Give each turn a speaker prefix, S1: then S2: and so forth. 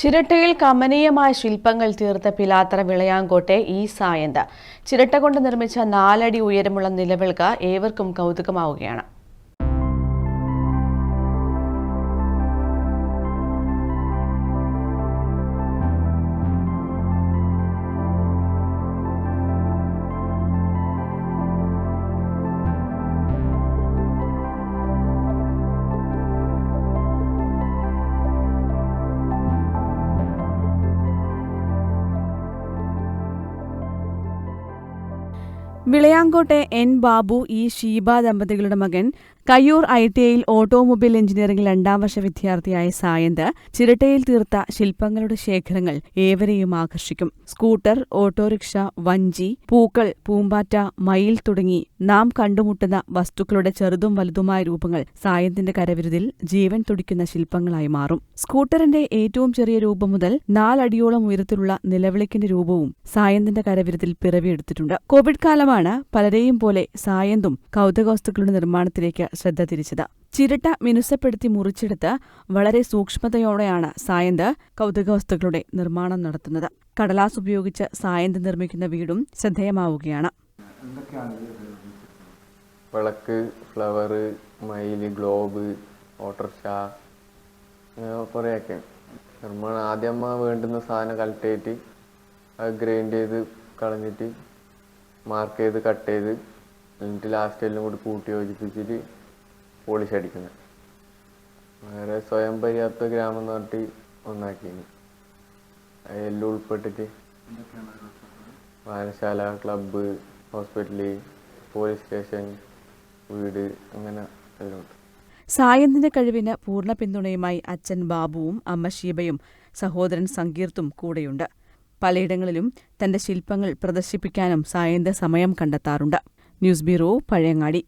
S1: ചിരട്ടയിൽ കമനീയമായ ശില്പങ്ങൾ തീർത്ത പിലാത്ര വിളയാങ്കോട്ടെ ഈ സായന്ത. ചിരട്ട കൊണ്ട് നിർമ്മിച്ച നാലടി ഉയരമുള്ള നിലവിളക്ക് ഏവർക്കും കൗതുകമാവുകയാണ്.
S2: വിളയാങ്കോട്ടെ എൻ ബാബു ഈ ഷീബ ദമ്പതികളുടെ മകൻ കയ്യൂർ ഐ ടി ഐയിൽ ഓട്ടോമൊബൈൽ എഞ്ചിനീയറിംഗ് രണ്ടാം വർഷ വിദ്യാർത്ഥിയായ സായന്ത് ചിരട്ടയിൽ തീർത്ത ശില്പങ്ങളുടെ ശേഖരങ്ങൾ ഏവരെയും ആകർഷിക്കും. സ്കൂട്ടർ ഓട്ടോറിക്ഷ വഞ്ചി പൂക്കൾ പൂമ്പാറ്റ മയിൽ തുടങ്ങി നാം കണ്ടുമുട്ടുന്ന വസ്തുക്കളുടെ ചെറുതും വലുതുമായ രൂപങ്ങൾ സായന്തിന്റെ കരവിരുതിൽ ജീവൻ തുടിക്കുന്ന ശില്പങ്ങളായി മാറും. സ്കൂട്ടറിന്റെ ഏറ്റവും ചെറിയ രൂപം മുതൽ നാലടിയോളം ഉയരത്തിലുള്ള നിലവിളിക്കിന്റെ രൂപവും സായന്തിന്റെ കരവിരുതിൽ പിറവിയെടുത്തിട്ടുണ്ട്. കോവിഡ് കാലമാണ് പലരെയും പോലെ സായന്തും കൗതുകവസ്തുക്കളുടെ നിർമ്മാണത്തിലേക്ക് ശ്രദ്ധ തിരിച്ചത്. ചിരട്ട മിനുസപ്പെടുത്തി മുറിച്ചെടുത്ത് വളരെ സൂക്ഷ്മതയോടെയാണ് സായന്ത് കൗതുകവസ്തുക്കളുടെ നിർമ്മാണം നടത്തുന്നത്. കടലാസ് ഉപയോഗിച്ച് സായന്ത് നിർമ്മിക്കുന്ന വീടും ശ്രദ്ധേയമാവുകയാണ്.
S3: വിളക്ക് ഫ്ലവർ മയിൽ ഗ്ലോബ് ഓട്ടർഷ കുറേയൊക്കെ. നിർമ്മാണം ആദ്യം വേണ്ടുന്ന സാധനം കളക്ട് ചെയ്തിട്ട് അത് ഗ്രൈൻഡ് ചെയ്ത് കളഞ്ഞിട്ട് മാർക്ക് ചെയ്ത് കട്ട് ചെയ്ത് എന്നിട്ട് ലാസ്റ്റ് എല്ലാം കൂടി കൂട്ടി യോജിപ്പിച്ചിട്ട് പോളിഷ് അടിക്കുന്നത്. വേറെ സ്വയം പര്യാപ്ത ഗ്രാമം എന്ന് പറഞ്ഞിട്ട് ഒന്നാക്കിന് എല്ലാം ഉൾപ്പെട്ടിട്ട് വായനശാല ക്ലബ്ബ് ഹോസ്പിറ്റൽ പോലീസ് സ്റ്റേഷൻ വീട് അങ്ങനെ എല്ലാം ഉണ്ട്
S2: സായന്തിന്റെ കഴിവിന് പൂർണ പിന്തുണയുമായി അച്ഛൻ ബാബുവും അമ്മ ഷീബയും സഹോദരൻ സങ്കീർത്തും കൂടെയുണ്ട്. പലയിടങ്ങളിലും തന്റെ ശില്പങ്ങൾ പ്രദർശിപ്പിക്കാനും സായന്ത സമയം കണ്ടെത്താറുണ്ട്. News bureau Pazhayangadi.